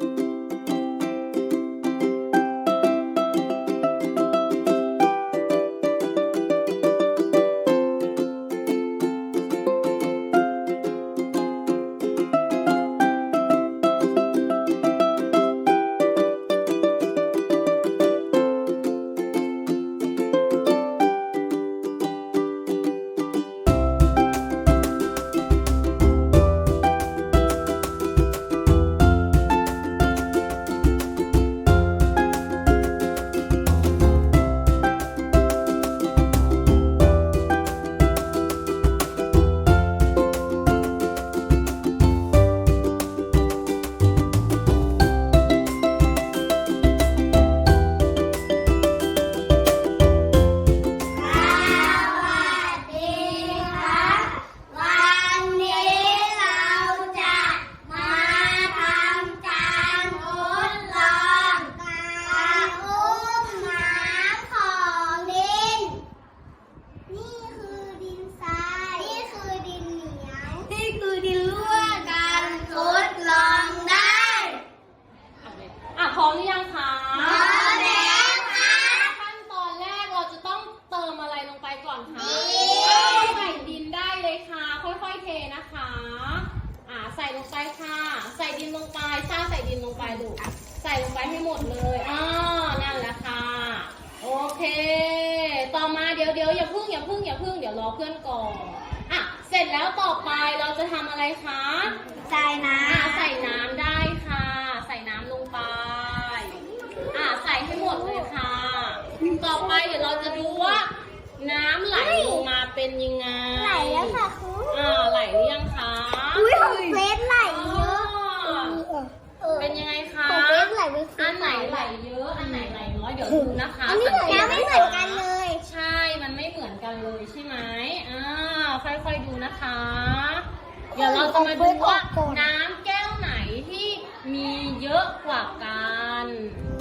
วัน ดินลงไปดูใส่ลงไปให้หมดเลยอ่านั่นแหละค่ะ โอเค ต่อมาเดี๋ยวเดี๋ยวอย่าพึ่งอย่าพึ่งอย่าพึ่งเดี๋ยวรอเพื่อนก่อนอะเสร็จแล้วต่อไปเราจะทำอะไรคะใส่น้อ่าใส่น้ำได้ค่ะ ใส่น้ำลงไปอ่าใส่ให้หมดเลยค่ะ ต่อไปเดี๋ยวเราจะดูว่า น้ำไหลลงมาเป็นยังไงำไหลแล้วค่ะครู อ่าไหลหรือยังคะ อุ้ยของเฟสไหลเยอะ อ๋อเป็นยังไงคะ ของเฟสไหลไป อันไหนไหลเยอะ อันไหนไหลน้อย เดี๋ยวดูนะคะอันนี้สังกตน้ำไม่เหมือนกันเลย ใช่ มันไม่เหมือนกันเลยใช่ไหมอ่าค่อยๆดูนะคะ เดี๋ยวเราจะมาดูว่าน้ำแก้วไหนที่มีเยอะกว่ากันน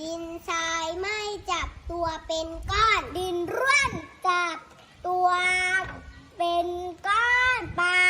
ดินทรายไม่จับตัวเป็นก้อน ดินร่วนจับตัวเป็นก้อนปลา